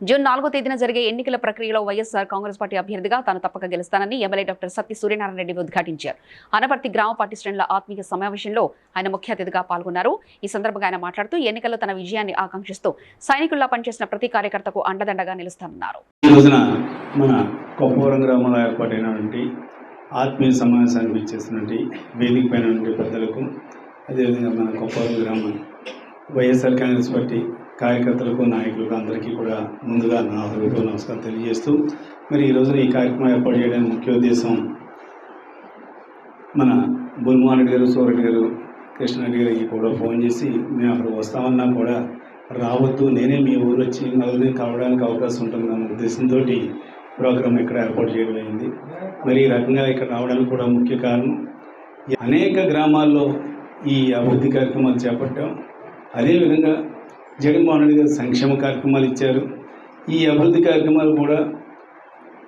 June నాలుగో తేదీన జరిగే ఎన్నికల ప్రక్రియలో వైఎస్ఆర్ కాంగ్రెస్ పార్టీ అభ్యర్థిగా తాను తప్పక గెలుస్తానని ఎమ్మెల్యే డాక్టర్ సత్య సూర్యనారాయణ రెడ్డి ఉద్ఘాటించారు. అనపర్తి గ్రామ పార్టీ శ్రేణుల ఆత్మీయ సమావేశంలో ఆయన ముఖ్య అతిథిగా పాల్గొన్నారు. ఈ సందర్భంగా ఆయన మాట్లాడుతూ ఎన్నికల్లో తన విజయాన్ని ఆకాంక్షిస్తూ సైనికుల్లా పనిచేసిన ప్రతి కార్యకర్తకు అండదండగా నిలుస్తానన్నారు. మన కొప్పవరం గ్రామంలో ఏర్పాటైనటువంటి ఆత్మీయ సమావేశానికి ఇచ్చేసినటువంటి వేదిక పైన ఉండే పెద్దలకు అదేవిధంగా మన కొప్పవరం గ్రామం వైఎస్ఆర్ కాంగ్రెస్ పార్టీ కార్యకర్తలకు నాయకులకు అందరికీ కూడా ముందుగా నా హృదయ నమస్కారం తెలియజేస్తూ మరి ఈ రోజున ఈ కార్యక్రమం ఏర్పాటు చేయడానికి ముఖ్య ఉద్దేశం మన బుల్మోహన్ రెడ్డి గారు సూరెడ్డి గారు కృష్ణారెడ్డి గారికి కూడా ఫోన్ చేసి మేము అక్కడ వస్తామన్నా కూడా రావద్దు నేనే మీ ఊరు వచ్చి నలుగురిని కావడానికి అవకాశం ఉంటుంది అన్న ఉద్దేశంతో ప్రోగ్రామ్ ఇక్కడ ఏర్పాటు చేయడం అయింది. మరి ఈ రకంగా ఇక్కడ రావడానికి కూడా ముఖ్య కారణం అనేక గ్రామాల్లో ఈ అభివృద్ధి కార్యక్రమాలు చేపట్టాం. అదేవిధంగా జగన్మోహన్ రెడ్డి గారు సంక్షేమ కార్యక్రమాలు ఇచ్చారు. ఈ అభివృద్ధి కార్యక్రమాలు కూడా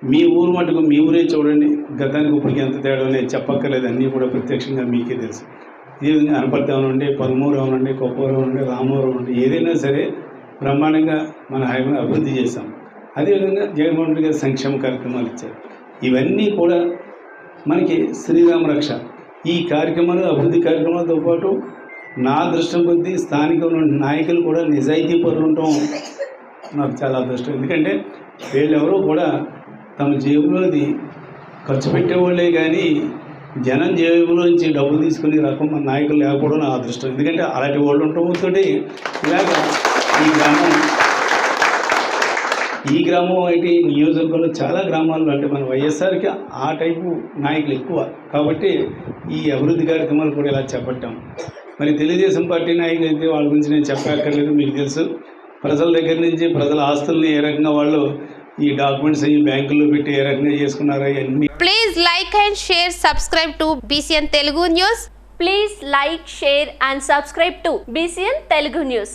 మీ ఊరు మటుకు మీ ఊరే చూడండి. గతానికి ఇప్పటికి ఎంత తేడా నేను చెప్పక్కర్లేదు. అన్నీ కూడా ప్రత్యక్షంగా మీకే తెలుసు. ఈ విధంగా అనపర్తి అవనండి పరుమూరు అవనండి కొప్పూరు అవనండి రామూరు అవనండి ఏదైనా సరే బ్రహ్మాండంగా మన హైవే అభివృద్ధి చేశాం. అదేవిధంగా జగన్మోహన్ రెడ్డి గారు సంక్షేమ కార్యక్రమాలు ఇచ్చారు. ఇవన్నీ కూడా మనకి శ్రీరామ రక్ష. ఈ కార్యక్రమాలు అభివృద్ధి కార్యక్రమాలతో పాటు నా దృష్టం కొద్దీ స్థానిక నాయకులు కూడా నిజాయితీ పరులు ఉండటం నాకు చాలా అదృష్టం. ఎందుకంటే వీళ్ళెవరూ కూడా తమ జేబులోది ఖర్చు పెట్టేవాళ్ళే కానీ జనం జేబులోంచి డబ్బులు తీసుకునే రకం మన నాయకులు లేకపోవడం నా అదృష్టం. ఎందుకంటే అలాంటి వాళ్ళు ఉండటంతో ఇలాగ ఈ గ్రామం ఈ గ్రామం అయితే ఈ నియోజకవర్గంలో చాలా గ్రామాల్లో అంటే మన వైఎస్ఆర్కి ఆ టైపు నాయకులు ఎక్కువ. కాబట్టి ఈ అభివృద్ధి కార్యక్రమాలు కూడా ఇలా చేపట్టాం. మరి తెలుగుదేశం పార్టీ నాయకులు అయితే వాళ్ళ గురించి నేను చెప్పక్కర్లేదు మీకు తెలుసు. ప్రజల దగ్గర నుంచి ప్రజల ఆస్తుల్ని ఏ రకంగా వాళ్ళు ఈ డాక్యుమెంట్స్ ఈ బ్యాంకులో పెట్టి ఏ రకంగా చేసుకున్నారో అవన్నీ please like and share subscribe to BCN Telugu news please like share and subscribe to BCN Telugu news